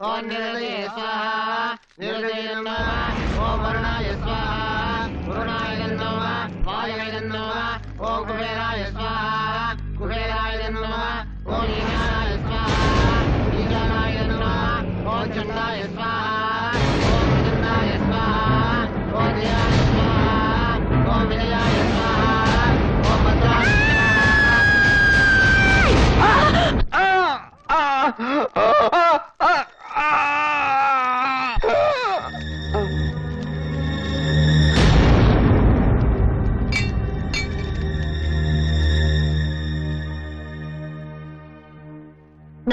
ఓం నిరదయ స్వాహ నిరదయ నమ ఓం వరుణాయ స్వాహ వరుణాయ నమ వాయవ నమ ఓం కుబేరాయ స్వాహ కుబేరాయ నమ ఓం ఈశానాయ స్వాహ ఈశానాయ నమ ఓం చండాయ స్వాహ ఓం విజన్నాయ స్వాహ ఓం జయాయ స్వాహ ఓం విజయాయ స్వాహ ఓం భద్రాయ నా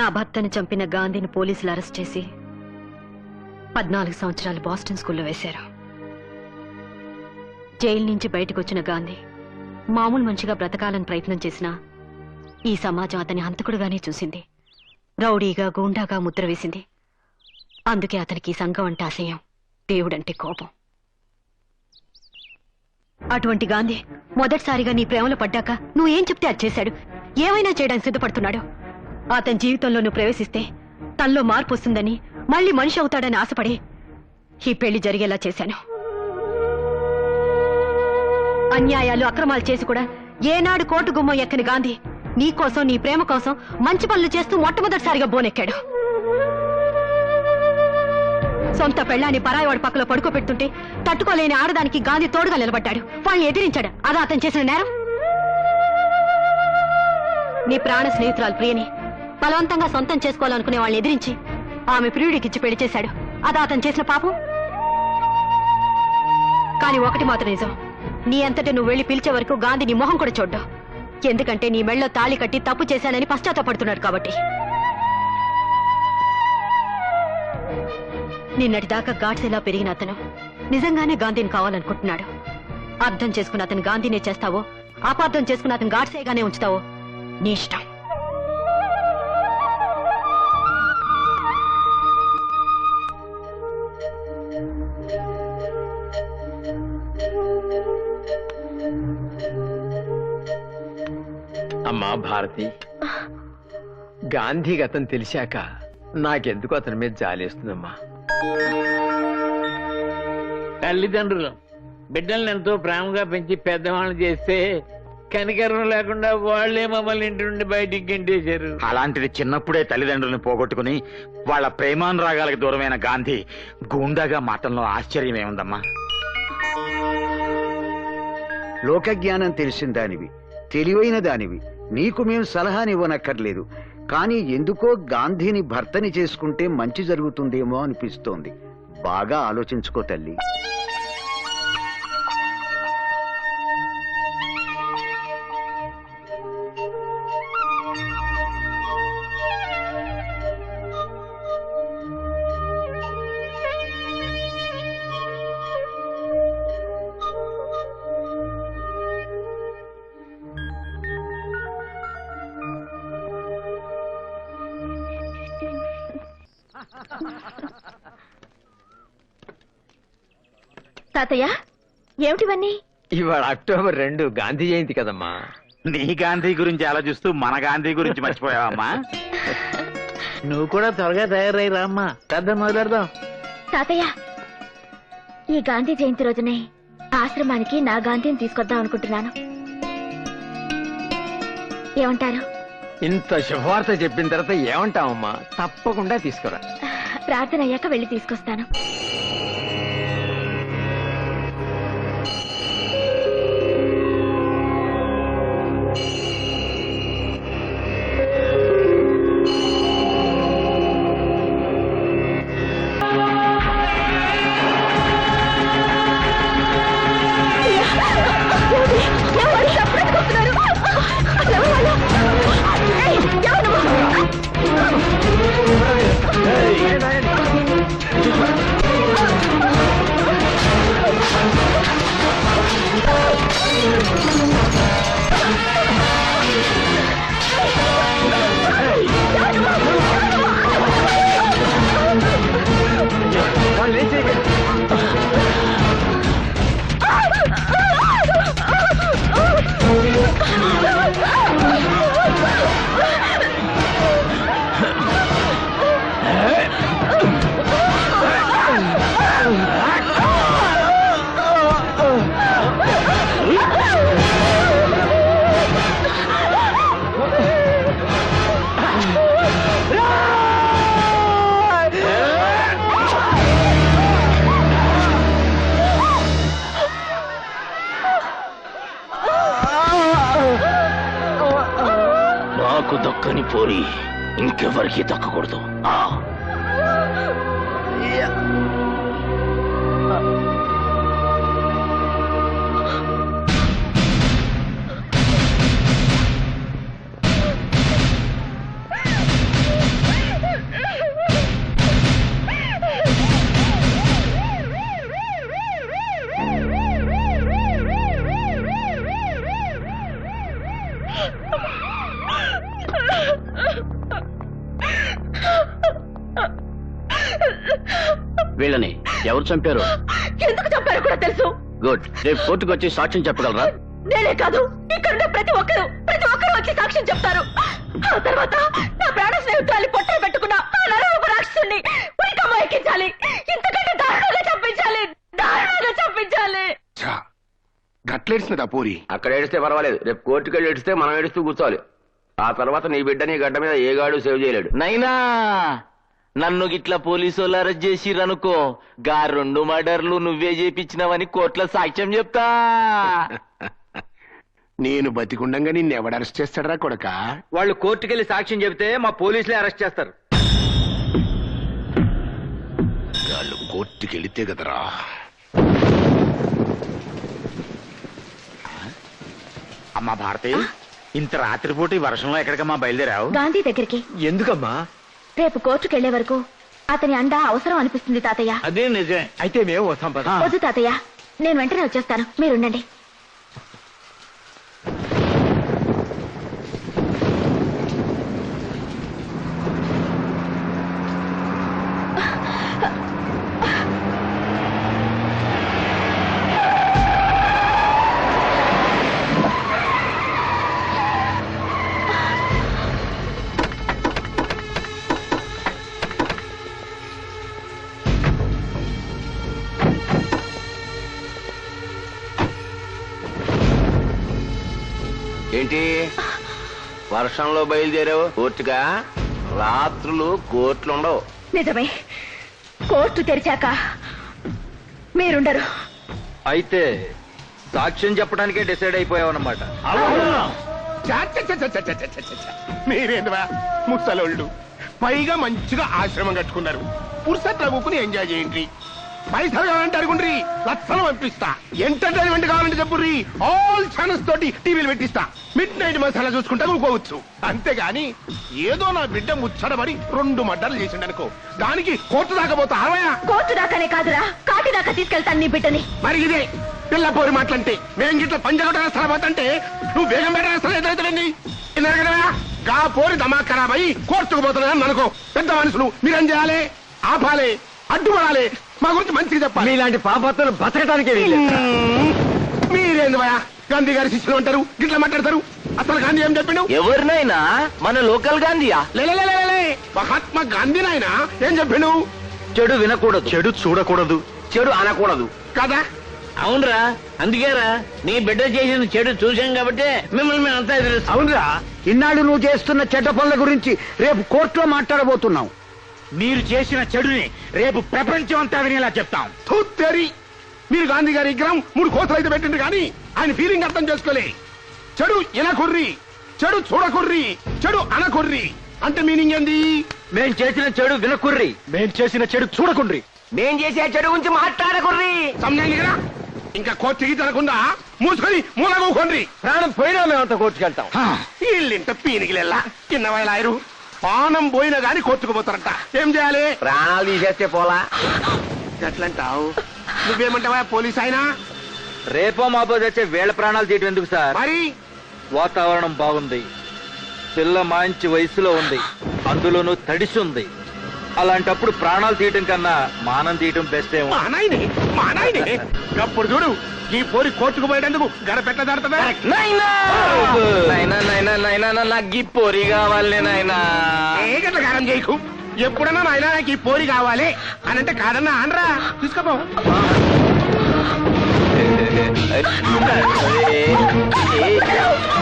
భర్తను చంపిన గాంధీని పోలీసులు అరెస్ట్ చేసి పద్నాలుగు సంవత్సరాలు బాస్టన్ స్కూల్లో వేశారు. జైలు నుంచి బయటకు వచ్చిన గాంధీ మామూలు మనిషిగా బ్రతకాలని ప్రయత్నం చేసినా ఈ సమాజం అతని హంతకుడుగానే చూసింది. రౌడీగా గూండాగా ముద్ర వేసింది. అందుకే అతనికి సంఘం అంటే అసహ్యం. దేవుడంటే కోపం. అటువంటి గాంధీ మొదటిసారిగా నీ ప్రేమలో పడ్డాక నువ్వేం చెప్తే అది చేశాడు? ఏమైనా చేయడానికి సిద్ధపడుతున్నాడు? అతని జీవితంలో నువ్వు ప్రవేశిస్తే తనలో మార్పు వస్తుందని మళ్ళీ మనిషి అవుతాడని ఆశపడి ఈ పెళ్ళి జరిగేలా చేశాను. అన్యాయాలు అక్రమాలు చేసి కూడా ఏనాడు కోటు గుమ్మం ఎక్కని గాంధీ నీ కోసం నీ ప్రేమ కోసం మంచి పనులు చేస్తూ మొట్టమొదటిసారిగా బోనెక్కాడు. సొంత పెళ్ళాన్ని పరాయవాడి పక్కలో పడుకోబెడుతుంటే తట్టుకోలేని ఆడదానికి గాంధీ తోడుగా నిలబడ్డాడు. వాళ్ళని ఎదిరించాడు. అదా అతను చేసిన నేరం? నీ ప్రాణ స్నేహితురాలు ప్రియని బలవంతంగా సొంతం చేసుకోవాలనుకునే వాళ్ళని ఎదిరించి ఆమె ప్రియుడికిచ్చి పెళ్ళి చేశాడు. అదా అతను చేసిన పాపం? కానీ ఒకటి మాత్రం నిజం. నీ అంతటి నువ్వు వెళ్ళి పిలిచే వరకు గాంధీ నీ మొహం కూడా చూడ్డా. ఎందుకంటే నీ మెళ్ళో తాళి కట్టి తప్పు చేశానని పశ్చాత్తపడుతున్నాడు కాబట్టి. నిన్నటిదాకా గాడ్సేలా పెరిగిన అతను? నిజంగానే గాంధీని కావాలనుకుంటున్నాడు. అర్థం చేసుకున్న అతను గాంధీనే చేస్తావో అపార్థం చేసుకున్న అతను గాడ్సేగానే ఉంచుతావో నీ ఇష్టం. అమ్మా భారతి. గాంధీ గతం తెలిసాక నాకెందుకు అతని మీద జాలేస్తుందమ్మా. తల్లిదండ్రులు బిడ్డల్ని ఎంతో ప్రేమగా పెంచి పెద్దవాళ్ళు చేస్తే కనికరం లేకుండా వాళ్ళే మమ్మల్ని ఇంటి నుండి బయటికి గెంటేశారు. అలాంటిది చిన్నప్పుడే తల్లిదండ్రులను పోగొట్టుకుని వాళ్ళ ప్రేమానురాగాలకు దూరమైన గాంధీ గూండాగా మాటల్లో ఆశ్చర్యం ఏముందమ్మా లోకజ్ఞానం తెలిసిన దానివి తెలివైన దానివి నీకు మేము సలహానివ్వనక్కర్లేదు. కానీ ఎందుకో గాంధీని భర్తని చేసుకుంటే మంచి జరుగుతుందేమో అనిపిస్తోంది. బాగా ఆలోచించుకో తల్లి. తాతయ్య ఏమిటివన్నీ? ఇవాళ అక్టోబర్ రెండు గాంధీ జయంతి కదమ్మా. నీ గాంధీ గురించి ఆలోచిస్తూ మన గాంధీ గురించి మర్చిపోయావమ్మా? నువ్వు కూడా త్వరగా తయారై రామ్మా పెద్ద మొదలెడదాం. తాతయ్య ఈ గాంధీ జయంతి రోజునే ఆశ్రమానికి నా గాంధీని తీసుకొద్దాం అనుకుంటున్నాను. ఏమంటారు? ఇంత శుభవార్త చెప్పిన తర్వాత ఏమంటావమ్మా? తప్పకుండా తీసుకురా. ప్రార్థన అయ్యాక వెళ్ళి తీసుకొస్తాను. వాళ్ళు పోరి ఇంకెవరికి దక్కకూడదు. వీళ్ళని ఎవరు చంపారు? ఎందుకు చంపారో కూడా తెలుసు. గుడ్. రేపు కోర్టుకు వచ్చి సాక్ష్యం చెప్పగలరా? నేనే కాదు. ఇక్కడ ప్రతి ఒక్కరు ప్రతి ఒక్కరు వచ్చి సాక్ష్యం చెప్తారు. ఆ తర్వాత నా ప్రాణ స్నేహితురాలి పొట్ట పెట్టుకున్న ఆ నరరూప రాక్షసుని ఉరికమ్మ ఎక్కించాలి ఇంతకంటే దారుణంగా చంపించాలి. దారుణంగా చంపించాలి. గట్లేడిసినదా పూరి. అక్కడ ఏడిస్తే పర్వాలేదు. రేపు కోర్టుకు వెళ్ళి ఏడిస్తే మనం ఏడుస్తూ కూర్చోవాలి. ఆ తర్వాత నీ బిడ్డ నీ గడ్డ మీద ఏ గాడు సేవ్ చేయలేడు. నైనా! నన్ను గిట్ల పోలీసు వాళ్ళు అరెస్ట్ చేసిరనుకో గా రెండు మర్డర్లు నువ్వే చేపించినవని కోర్టులో సాక్ష్యం చెప్తా. నేను బతికుండంగా నిన్ను ఎవడు అరెస్ట్ చేస్తాడరా కొడక? వాళ్ళు కోర్టుకెళ్ళి సాక్ష్యం చెబితే మా పోలీసులే అరెస్ట్ చేస్తారు. వాళ్ళు కోర్టుకి వెళితే కదరా? అమ్మా భారతి ఇంత రాత్రిపూట ఈ వర్షంలో ఎక్కడికమ్మా బయలుదేరావు? గాంధీ దగ్గరికి. ఎందుకమ్మా? రేపు కోర్టుకెళ్ళే వరకు అతని అండ అవసరం అనిపిస్తుంది తాతయ్య. అదే నిజమే. అయితే మేము వస్తాం పద వద్దు తాతయ్య. నేను వెంటనే వచ్చేస్తాను. మీరుండండి. ఏంటి? వర్షంలో బయలుదేరావు? కోర్టుగా రాత్రులు కోర్టులు ఉండవు. నిజమే. కోర్టు తెరిచాక మీరుండరు. అయితే సాక్ష్యం చెప్పడానికే డిసైడ్ అయిపోయావన్నమాట. మీరేంద్రా ముసలోళ్ళు. పైగా మంచిగా ఆశ్రమం కట్టుకున్నారు. పురుషత్ రఘుకుని ఎంజాయ్ చేయండి. పైసలు కావాలంటే అడుగుండ్రి. లక్షలు పంపిస్తా. ఎంటర్టైన్మెంట్ కావాలంటే చెప్పుర్రి. ఆల్ ఛానల్స్ తోటి టీవీలు పెట్టిస్తా. మిడ్ నైట్ మసాలా చూసుకుంటా ఊకోవచ్చు అంతేగాని ఏదో నా బిడ్డ ముచ్చడబడి రెండు మడ్డలు చేసిండనుకో దానికి కోర్టు దాకా పోతా అరవయా కోర్టు దాకానే కాదురా. కాటి దాకా తీసుకెళ్తాను నీ బిడ్డని. మరి ఇదే పిల్ల పోరి మాటలంటే. మేం గిట్ల పంజాగట స్థలం పోతంటే నువ్వు వేగం పెట్టిన స్థలం ఎదురైతుందండి కదా గా పోరి దమా ఖరాబ్ అయ్యి కోర్టుకు పోతున్నాను అనుకో. పెద్ద మనుషులు మీరేం చేయాలి? ఆపాలి అడ్డుపడాలి. మా గురించి మంచిగా చెప్పాలి. మీలాంటి పాపత్తులు బతకడానికే. మీరేంది భయ గాంధీ గారి శిష్యులు అంటారు గిట్ల మాట్లాడతారు. అసలు గాంధీ ఏం చెప్పిండు? ఎవరినైనా? మన లోకల్ గాంధీయా? లే, లే, లే, లే, లే. మహాత్మా గాంధీ నాయన? ఏం చెప్పిండు? చెడు వినకూడదు. చెడు చూడకూడదు. చెడు అనకూడదు. కదా? అవునరా అందుకేరా నీ బిడ్డ చేసిన చెడు చూశాం కాబట్టి మిమ్మల్ని మేము అంతా ఎదురు అవునరా? ఇన్నాళ్ళు నువ్వు చేస్తున్న చెడ్డ పనుల గురించి రేపు కోర్టులో మాట్లాడబోతున్నావు. మీరు చేసిన చెడుని రేపు ప్రపంచం అంతా వినేలా చెప్తాం. తూత్తేరి మీరు గాంధీ గారి విగ్రహం మూడు కోతలు అయితే పెట్టిండు కానీ ఆయన ఫీలింగ్ అర్థం చేసుకోలే. చెడు ఎనకుర్రి చెడు చూడకుర్రి చెడు అనకుర్రి. అంటే మీనింగ్ ఏంది? మేం చేసిన చెడు వినకుర్రి. మేం చేసిన చెడు చూడకుండ్రి మేం చేసే చెడు గురించి మాట్లాడకుర్రీ. కదా? ఇంకా కోర్టుకి తినకుండా మూసుకొని మూలగోకండ్రి ప్రాణం పోయినా మేమంతా కోర్టుకెళ్తాం వీళ్ళింట పీనికిలెల్లా కింద వాళ్ళాయరు పానం పోయినా గాని కోర్టుకు పోతారంట ఏం చేయాలి? ప్రాణాలు తీసేస్తే పోలా. ఎట్లంటావు? నువ్వేమంటావా పోలీస్ అయినా రేపో మాపో తెచ్చే వేళ ప్రాణాలు తీయటం ఎందుకు సార్? మరి? వాతావరణం బాగుంది. పిల్ల మంచి వయసులో ఉంది. అందులోనూ తడిసి ఉంది. అలాంటప్పుడు ప్రాణాలు తీయటం కన్నా మానం తీయటం బెస్ట్ ఏమో మా నాయనే మా నాయనే అప్పుడు చూడు ఈ పోరి కోర్టుకు పోయేటందుకు గడపెట్ల దాడుతుందా నైనా నైనా నైనా నైనా నాకు ఈ పొరి కావాలి నాయనా ఏ గట్ల కారం చేయకు ఎప్పుడన్నా నాయన నాకు ఈ పోరి కావాలి అని అంటే కాదన్నా అనరా తీసుకోపో ఏ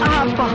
阿爸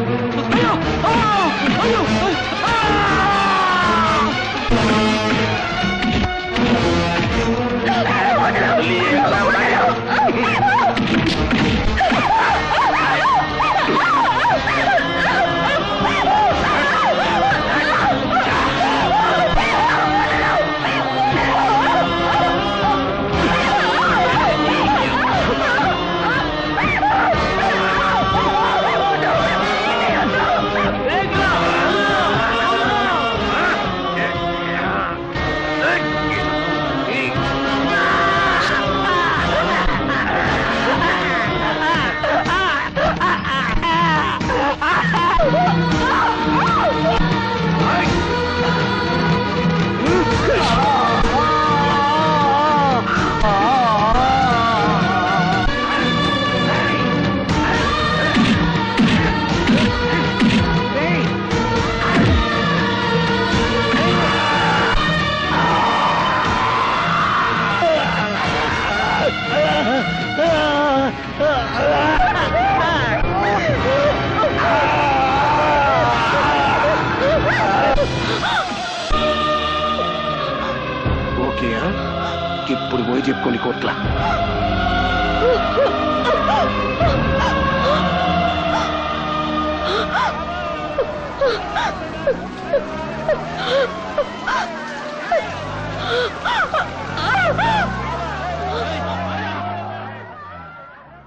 చేయరా ఇప్పుడు పోయి చెప్పుకొని కోట్లా Ah!